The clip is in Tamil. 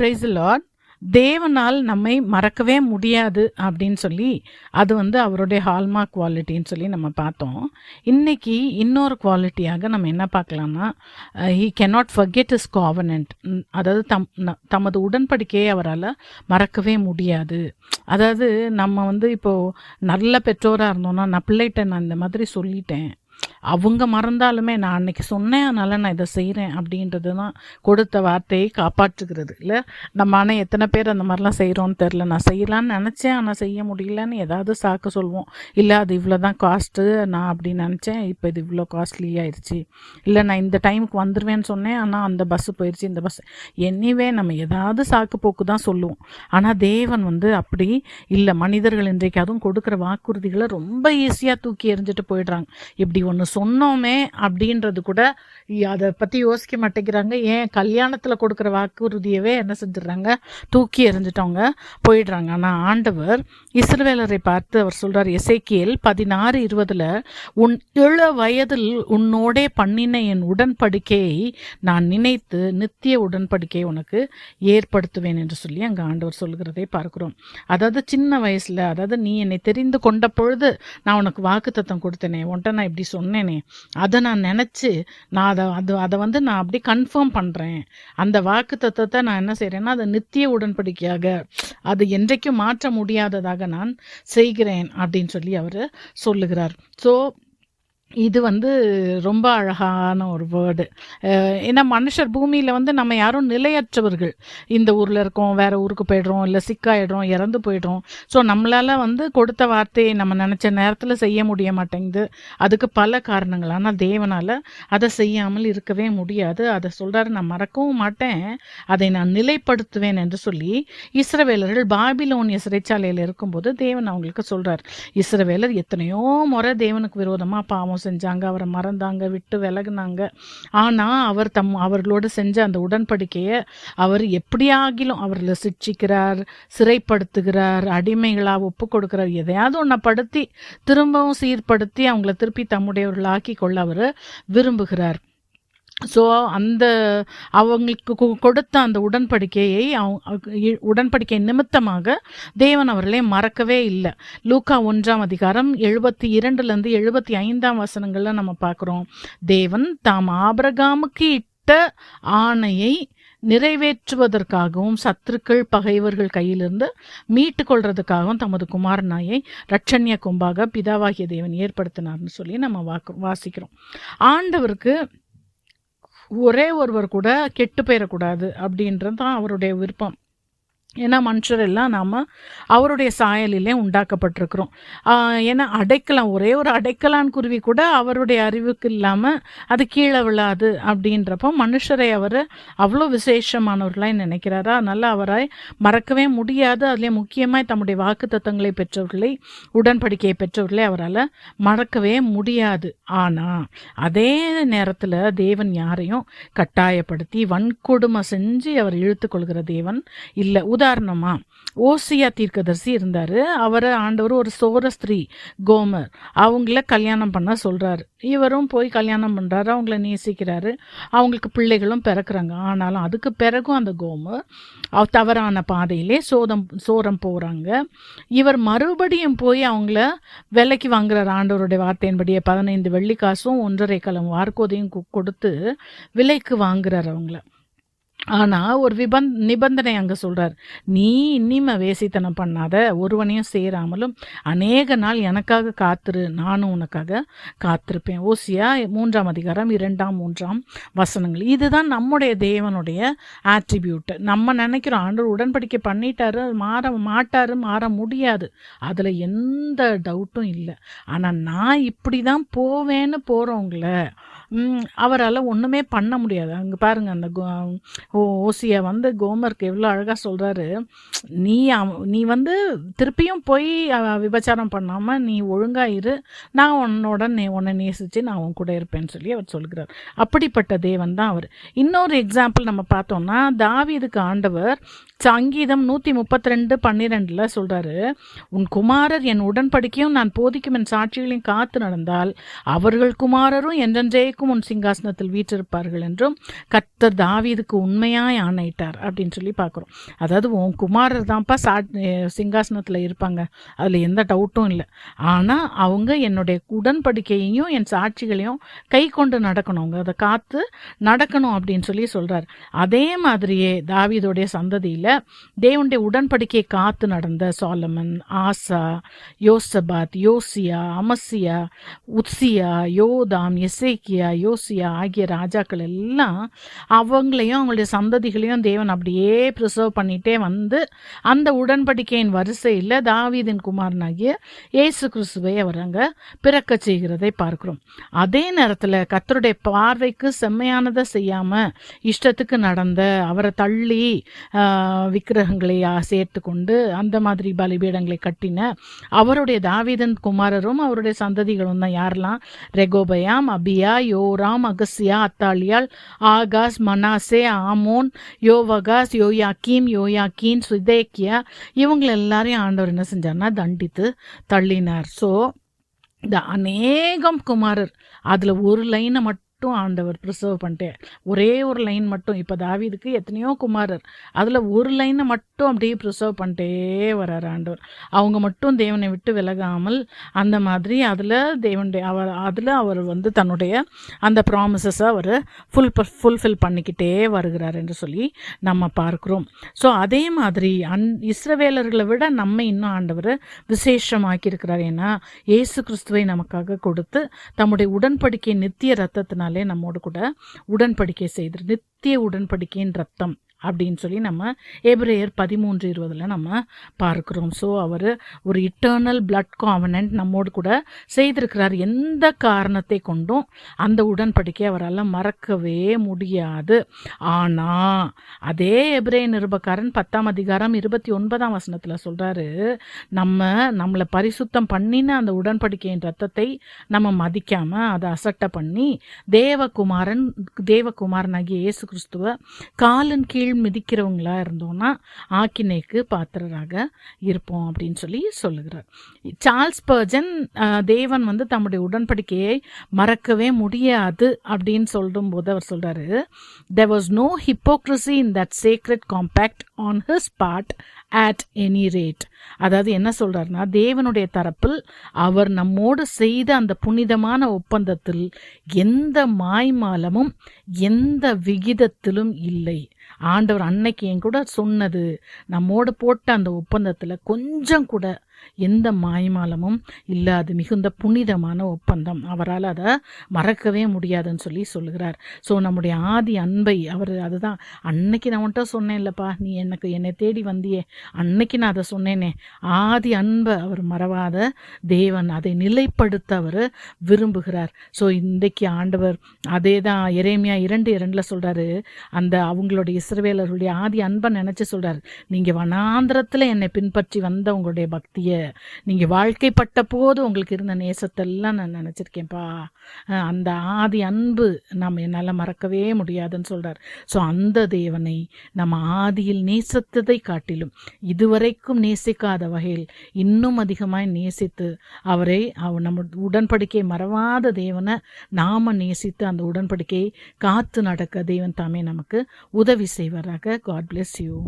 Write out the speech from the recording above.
ப்ரைஸ் லார்ட் தேவனால் நம்மை மறக்கவே முடியாது அப்படின்னு சொல்லி அது வந்து அவருடைய ஹால்மார்க் குவாலிட்டின்னு சொல்லி நம்ம பார்த்தோம். இன்னைக்கு இன்னொரு குவாலிட்டியாக நம்ம என்ன பார்க்கலாம்னா he cannot forget is covenant. அதாவது தம் ந- தமது உடன்படிக்கையை அவரால் மறக்கவே முடியாது. அதாவது நம்ம வந்து இப்போது நல்ல பெற்றோராக இருந்தோம்னா நான் பிள்ளைகிட்ட நான் இந்த மாதிரி சொல்லிட்டேன். அவங்க மறந்தாலுமே நான் அன்னைக்கு சொன்னேன் அதனால் நான் இதை செய்கிறேன் அப்படின்றது தான் கொடுத்த வார்த்தையை காப்பாற்றுகிறது. இல்லை நம்ம ஆனால் எத்தனை பேர் அந்த மாதிரிலாம் செய்கிறோன்னு தெரில நான் செய்யலான்னு நினச்சேன் ஆனால் செய்ய முடியலன்னு ஏதாவது சாக்கு சொல்வோம். இல்லை அது இவ்வளோ தான் காஸ்ட்டு நான் அப்படி நினச்சேன் இப்போ இது இவ்வளோ காஸ்ட்லி ஆயிடுச்சு. இல்லை நான் இந்த டைமுக்கு வந்துடுவேன்னு சொன்னேன் ஆனால் அந்த பஸ்ஸு போயிடுச்சு இந்த பஸ் எனிவே நம்ம ஏதாவது சாக்கு போக்கு தான் சொல்லுவோம். ஆனால் தேவன் வந்து அப்படி இல்லை மனிதர்கள் இன்றைக்கு அதுவும் கொடுக்குற வாக்குறுதிகளை ரொம்ப ஈஸியாக தூக்கி எறிஞ்சிட்டு போயிடுறாங்க. இப்படி ஒன்று சொன்னோமே அப்படின்றது கூட அதை பற்றி யோசிக்க மாட்டேங்கிறாங்க. ஏன் கல்யாணத்தில் கொடுக்குற வாக்குறுதியவே என்ன செஞ்சிடுறாங்க? தூக்கி எறிஞ்சிட்டவங்க போயிடுறாங்க. ஆனால் ஆண்டவர் இஸ்ரவேலரை பார்த்து அவர் சொல்கிறார் எசேக்கியேல் பதினாறு இருபதில் உன் இள வயதில் உன்னோடே பண்ணின என் உடன்படிக்கையை நான் நினைத்து நித்திய உடன்படிக்கையை உனக்கு ஏற்படுத்துவேன் என்று சொல்லி அங்கே ஆண்டவர் சொல்கிறதை பார்க்குறோம். அதாவது சின்ன வயசில் அதாவது நீ என்னை தெரிந்து கொண்ட பொழுது நான் உனக்கு வாக்குத்தத்தம் கொடுத்தேனே உன்ட்ட நான் இப்படி சொன்னேனே. அதை நான் நினச்சி நான் அதை அது அதை வந்து நான் அப்படி கன்ஃபார்ம் பண்ணுறேன் அந்த வாக்குத்தத்தத்தை நான் என்ன செய்கிறேன்னா அதை நித்திய உடன்படிக்கையாக அது என்றைக்கும் மாற்ற முடியாததாக நான் செய்கிறேன் அப்படின்னு சொல்லி அவர் சொல்லுகிறார். ஸோ இது வந்து ரொம்ப அழகான ஒரு வேர்டு ஏன்னா மனுஷர் பூமியில் வந்து நம்ம யாரும் நிலையற்றவர்கள். இந்த ஊரில் இருக்கோம் வேற ஊருக்கு போயிடுறோம் இல்லை சிக்காயிடுறோம் இறந்து போயிடுறோம். ஸோ நம்மளால் வந்து கொடுத்த வார்த்தையை நம்ம நினச்ச நேரத்தில் செய்ய முடிய மாட்டேங்குது. அதுக்கு பல காரணங்கள். ஆனால் தேவனால் அதை செய்யாமல் இருக்கவே முடியாது. அதை சொல்கிறாரு நான் மறக்கவும் மாட்டேன். அதை நான் நிலைப்படுத்துவேன் என்று சொல்லி இஸ்ரவேலர்கள் பாபிலோனிய சிறைச்சாலையில் இருக்கும்போது தேவன் அவங்களுக்கு சொல்கிறார் இஸ்ரவேலர் எத்தனையோ முறை தேவனுக்கு விரோதமாக பாவம் செஞ்சாங்க. அவரை மறந்தாங்க விட்டு விலகுனாங்க. ஆனால் அவர் தம் அவர்களோடு செஞ்ச அந்த உடன்படிக்கையை அவர் எப்படியாகிலும் அவர்களை சிக்ஷிக்கிறார் சிறைப்படுத்துகிறார் அடிமைகளாக ஒப்பு கொடுக்கிறார். எதையாவது ஒன்றை படுத்தி திரும்பவும் சீர்படுத்தி அவங்கள திருப்பி தம்முடையவர்களாக்கி கொள்ள அவர் விரும்புகிறார். ஸோ அந்த அவங்களுக்கு கொடுத்த அந்த உடன்படிக்கையை இ- உடன்படிக்கை நிமித்தமாக தேவன் அவர்களை மறக்கவே இல்லை. லூக்கா ஒன்றாம் அதிகாரம் எழுபத்தி இரண்டுலேருந்து எழுபத்தி ஐந்தாம் வசனங்களில் நம்ம பார்க்குறோம். தேவன் தாம் ஆபரகாமுக்கு இட்ட ஆணையை நிறைவேற்றுவதற்காகவும் சத்துருக்கள் பகைவர்கள் கையிலிருந்து மீட்டு கொள்றதுக்காகவும் தமது குமாரனாயை ரட்சண்ய கொம்பாக பிதாவாகிய தேவன் ஏற்படுத்தினார்னு சொல்லி நம்ம வாக்கு வாசிக்கிறோம். ஆண்டவருக்கு ஒரே ஒருவர் கூட கெட்டு போயிடக்கூடாது அப்படின்றது தான் அவருடைய விருப்பம். ஏன்னா மனுஷர் எல்லாம் நாம் அவருடைய சாயலிலே உண்டாக்கப்பட்டிருக்கிறோம். ஏன்னா அடைக்கலாம் ஒரே ஒரு அடைக்கலான் குருவி கூட அவருடைய அறிவுக்கு இல்லாமல் அது கீழே விழாது அப்படின்றப்போ மனுஷரை அவர் அவ்வளோ விசேஷமானவர்களாய் நினைக்கிறாரா? அதனால் அவரை மறக்கவே முடியாது. அதிலே முக்கியமாக தம்முடைய வாக்கு தத்தங்களை பெற்றவர்களை உடன்படிக்கையை பெற்றவர்களை அவரால் மறக்கவே முடியாது. ஆனால் அதே நேரத்தில் தேவன் யாரையும் கட்டாயப்படுத்தி வன்கொடுமை செஞ்சு அவர் இழுத்துக்கொள்கிற தேவன் இல்லை. உதாரணமாக ஓசியா தீர்க்கதரிசி இருந்தார். அவரை ஆண்டவர் ஒரு சோர ஸ்திரீ கோமர். அவங்கள கல்யாணம் பண்ண சொல்கிறாரு இவரும் போய் கல்யாணம் பண்ணுறாரு அவங்கள நேசிக்கிறாரு. அவங்களுக்கு பிள்ளைகளும் பிறக்கிறாங்க. ஆனாலும் அதுக்கு பிறகும் அந்த கோமர் தவறான பாதையிலே சோதம் சோரம் போகிறாங்க இவர் மறுபடியும் போய் அவங்கள விலைக்கு வாங்குறார். ஆண்டவருடைய வார்த்தையின்படியே பதினைந்து வெள்ளிக்காசும் ஒன்றரை கலம் வார்க்கோதையும் கொடுத்து விலைக்கு வாங்குறார் அவங்கள. ஆனால் ஒரு விபந் நிபந்தனை அங்கே சொல்கிறார் நீ இனிமே வேசித்தனம் பண்ணாத ஒருவனையும் சேராமலும் அநேக நாள் எனக்காக காத்துரு நானும் உனக்காக காத்திருப்பேன். ஓசியா மூன்றாம் அதிகாரம் இரண்டாம் மூன்றாம் வசனங்கள். இதுதான் நம்முடைய தேவனுடைய ஆட்ரிபியூட் நம்ம நினைக்கிறோம் ஆண்டவர் உடன்படிக்கை பண்ணிட்டாரு மாற மாட்டாரு மாற முடியாது. அதில் எந்த டவுட்டும் இல்லை. ஆனால் நான் இப்படி தான் போவேன்னு போகிறவங்கள அவரால் ஒன்றுமே பண்ண முடியாது. அங்கே பாருங்கள் அந்த கோ- ஓ வந்து கோமருக்கு எவ்வளோ அழகாக சொல்கிறாரு நீ நீ வந்து திருப்பியும் போய் விபச்சாரம் பண்ணாமல் நீ ஒழுங்காக இரு. நான் உன்னோட நே உன்னை நேசித்து நான் உன் கூட இருப்பேன்னு சொல்லி அவர் சொல்கிறார். அப்படிப்பட்ட தேவன் தான் அவர். இன்னொரு எக்ஸாம்பிள் நம்ம பார்த்தோம்னா தாவீதுக்கு ஆண்டவர் சங்கீதம் நூற்றி முப்பத்தி ரெண்டு பன்னிரெண்டில் சொல்கிறாரு உன் குமாரர் என் உடன்படிக்கையும் நான் போதிக்கும் என் சாட்சிகளையும் காத்து நடந்தால் அவர்கள் குமாரரும் என்றென்றே வரைக்கும் உன் சிங்காசனத்தில் வீற்றிருப்பார்கள் என்றும் கர்த்தர் தாவீதுக்கு உண்மையாய் ஆணையிட்டார் அப்படின்னு சொல்லி பார்க்குறோம். அதாவது உன் குமாரர் தான்ப்பா சா சிங்காசனத்தில் இருப்பாங்க. அதில் எந்த டவுட்டும் இல்லை. ஆனால் அவங்க என்னுடைய உடன்படிக்கையையும் என் சாட்சிகளையும் கை கொண்டு நடக்கணும். அவங்க அதை காத்து நடக்கணும் அப்படின்னு சொல்லி சொல்கிறார் அதே மாதிரியே தாவீதோடைய சந்ததியில் தேவனுடைய உடன்படிக்கையை காத்து நடந்த சாலமன் ஆசா யோசபாத் யோசியா அமசியா உத்சியா யோதாம் எசேக்கியா யோசியா ஆகிய ராஜாக்கள் எல்லாம் அவங்களையும் அவங்களுடைய சந்ததிகளையும் தேவன் அப்படியே ப்ரிசர்வ் பண்ணிகிட்டே வந்து அந்த உடன்படிக்கையின் வரிசையில் தாவீதின் குமாரனாகிய இயேசு கிறிஸ்துவை அவர் அங்கே பிறக்க செய்கிறதை பார்க்கிறோம். அதே நேரத்தில் கத்தருடைய பார்வைக்கு செம்மையானதை செய்யாமல் இஷ்டத்துக்கு நடந்த அவரை தள்ளி ஆஹ், விக்கிரகங்களை சேர்த்து கொண்டு அந்த மாதிரி பலிபீடங்களை கட்டின அவருடைய தாவீதன் குமாரரும் அவருடைய சந்ததிகளும் தான் யாரெல்லாம்? ரெகோபயாம் அபியா யோராம் அகசியா அத்தாலியால் ஆகாஸ் மனாசே ஆமோன் யோவகாஸ் யோயாக்கீம் யோயாக்கீன் சுதேக்கியா இவங்க எல்லாரையும் ஆண்டவர் என்ன செஞ்சார்னா தண்டித்து தள்ளினார். ஸோ இந்த அநேகம் குமாரர் அதில் ஒரு லைனை மட்டும் மட்டும் ஆண்டவர் ப்ரிசர்வ் பண்ணிட்டே ஒரே ஒரு லைன் மட்டும். இப்போ தாவீதுக்கு எத்தனையோ குமாரர். அதில் ஒரு லைனை மட்டும் அப்படியே ப்ரிசர்வ் பண்ணிட்டே வர்றார் ஆண்டவர். அவங்க மட்டும் தேவனை விட்டு விலகாமல் அந்த மாதிரி அதில் தேவனுடைய அவர் அதில் அவர் வந்து தன்னுடைய அந்த ப்ராமிசஸை அவர் ஃபுல் ஃபுல்ஃபில் பண்ணிக்கிட்டே வருகிறார் என்று சொல்லி நம்ம பார்க்குறோம். ஸோ அதே மாதிரி அந் இஸ்ரவேலர்களை விட நம்ம இன்னும் ஆண்டவர் விசேஷமாக்கியிருக்கிறார். ஏன்னா இயேசு கிறிஸ்துவை நமக்காக கொடுத்து தம்முடைய உடன்படிக்கை நித்திய ரத்தத்தினால் நம்மோடு கூட உடன்படிக்கை செய்து நித்திய உடன்படிக்கையின் ரத்தம். அப்படின்னு சொல்லி நம்ம ஏப்ரேயர் பதிமூன்று இருபதில் நம்ம பார்க்குறோம். ஸோ அவர் ஒரு இட்டர்னல் பிளட் காவனன்ட் நம்மோடு கூட செய்திருக்கிறார். எந்த காரணத்தை கொண்டும் அந்த உடன்படிக்கை அவரால் மறக்கவே முடியாது. ஆனால் அதே எபிரே நிருபக்காரன் பத்தாம் அதிகாரம் இருபத்தி ஒன்பதாம் வசனத்தில் சொல்கிறாரு நம்ம நம்மளை பரிசுத்தம் பண்ணின அந்த உடன்படிக்கையின் ரத்தத்தை நம்ம மதிக்காமல் அதை அசட்டை பண்ணி தேவகுமாரன் தேவகுமாரனாகிய இயேசு கிறிஸ்துவ காலின் கீழ் மிதிக்கிறவங்களா இருந்தோம்னா ஆக்கினைக்கு பாத்திரராக இருப்போம் அப்படின்னு சொல்லி சொல்லுகிறார். சார்ல்ஸ் பர்ஜன் தேவன் வந்து தம்முடைய உடன்படிக்கையை மறக்கவே முடியாது அப்படின்னு சொல்லும்போது அவர் சொல்றாரு there was no hypocrisy in that secret compact on his part at any rate அதாவது என்ன சொல்றாருன்னா தேவனுடைய தரப்பில் அவர் நம்மோடு செய்த அந்த புனிதமான ஒப்பந்தத்தில் எந்த மாய்மாலமும் எந்த விகிதத்திலும் இல்லை. ஆண்டவர் அன்னைக்கு என் கூட சொன்னது நம்மோடு போட்ட அந்த ஒப்பந்தத்தில் கொஞ்சம் கூட எந்த மாய்மாலமும் இல்லை அது மிகுந்த புனிதமான ஒப்பந்தம். அவரால் அதை மறக்கவே முடியாதுன்னு சொல்லி சொல்லுகிறார். ஸோ நம்முடைய ஆதி அன்பை அவர் அதுதான். அன்னைக்கு நான் உன்கிட்ட சொன்னேன் இல்லைப்பா நீ எனக்கு என்னை தேடி வந்தியே. அன்னைக்கு நான் அதை சொன்னேனே. ஆதி அன்பை அவர் மறவாத தேவன் அதை நிலைப்படுத்த அவர் விரும்புகிறார். ஸோ இன்றைக்கு ஆண்டவர் அதே தான் இறைமையா இரண்டு இரண்டில் சொல்கிறாரு அந்த அவங்களுடைய இஸ்ரவேலர்களுடைய ஆதி அன்பை நினச்சி சொல்கிறார் நீங்கள் வனாந்திரத்தில் என்னை பின்பற்றி வந்த உங்களுடைய பக்தியை நீங்கள் வாழ்க்கைப்பட்ட போது உங்களுக்கு இருந்த நேசத்தெல்லாம் நான் நினச்சிருக்கேன்ப்பா. அந்த ஆதி அன்பு நம்ம என்னால் மறக்கவே முடியாதுன்னு சொல்கிறார் ஸோ அந்த தேவனை நம்ம ஆதியில் நேசித்ததை காட்டிலும் இதுவரைக்கும் நேசிக்காத வகையில் இன்னும் அதிகமாக நேசித்து அவரை அவ நம்ம உடன்படிக்கை மறவாத தேவனை நாம நேசித்து அந்த உடன்படிக்கையை காத்து நடக்க தேவன் தாமே நமக்கு உதவி செய்வாராக. God bless you